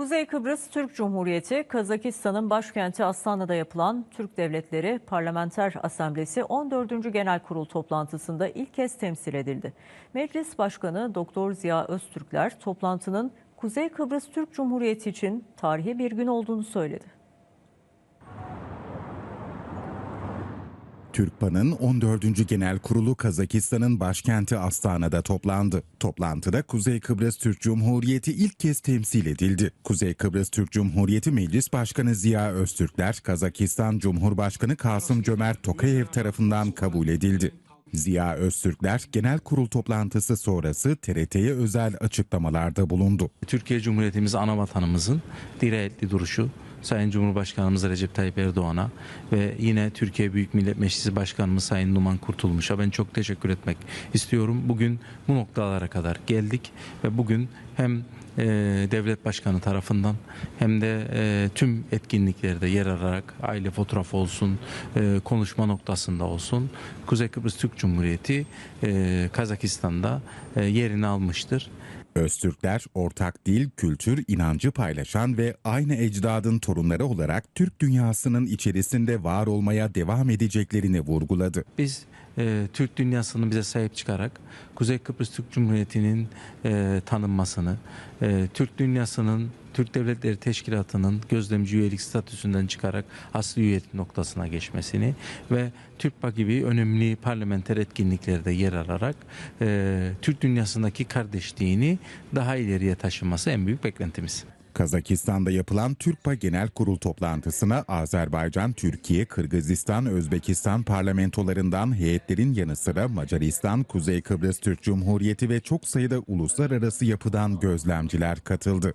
Kuzey Kıbrıs Türk Cumhuriyeti, Kazakistan'ın başkenti Astana'da yapılan Türk Devletleri Parlamenter Asamblesi 14. Genel Kurul toplantısında ilk kez temsil edildi. Meclis Başkanı Doktor Ziya Öztürkler toplantının Kuzey Kıbrıs Türk Cumhuriyeti için tarihi bir gün olduğunu söyledi. Türkpan'ın 14. Genel Kurulu Kazakistan'ın başkenti Astana'da toplandı. Toplantıda Kuzey Kıbrıs Türk Cumhuriyeti ilk kez temsil edildi. Kuzey Kıbrıs Türk Cumhuriyeti Meclis Başkanı Ziya Öztürkler, Kazakistan Cumhurbaşkanı Kasım Cömert Tokayev tarafından kabul edildi. Ziya Öztürkler genel kurul toplantısı sonrası TRT'ye özel açıklamalarda bulundu. Türkiye Cumhuriyetimiz ana vatanımızın dirayetli duruşu Sayın Cumhurbaşkanımız Recep Tayyip Erdoğan'a ve yine Türkiye Büyük Millet Meclisi Başkanımız Sayın Numan Kurtulmuş'a ben çok teşekkür etmek istiyorum. Bugün bu noktalara kadar geldik ve bugün hem e, devlet başkanı tarafından hem de e, tüm etkinliklerde yer alarak aile fotoğrafı olsun, e, konuşma noktasında olsun Kuzey Kıbrıs Türk Cumhuriyeti e, Kazakistan'da e, yerini almıştır. Öztürkler ortak dil, kültür, inancı paylaşan ve aynı ecdadın torunları olarak Türk dünyasının içerisinde var olmaya devam edeceklerini vurguladı. Biz e, Türk dünyasının bize sahip çıkarak Kuzey Kıbrıs Türk Cumhuriyeti'nin e, tanınmasını, e, Türk dünyasının Türk Devletleri Teşkilatı'nın gözlemci üyelik statüsünden çıkarak asli üyelik noktasına geçmesini ve TÜRKPA gibi önemli parlamenter etkinliklerde yer alarak e, Türk dünyasındaki kardeşliğini daha ileriye taşıması en büyük beklentimiz. Kazakistan'da yapılan TÜRKPA Genel Kurul toplantısına Azerbaycan, Türkiye, Kırgızistan, Özbekistan parlamentolarından heyetlerin yanı sıra Macaristan, Kuzey Kıbrıs Türk Cumhuriyeti ve çok sayıda uluslararası yapıdan gözlemciler katıldı.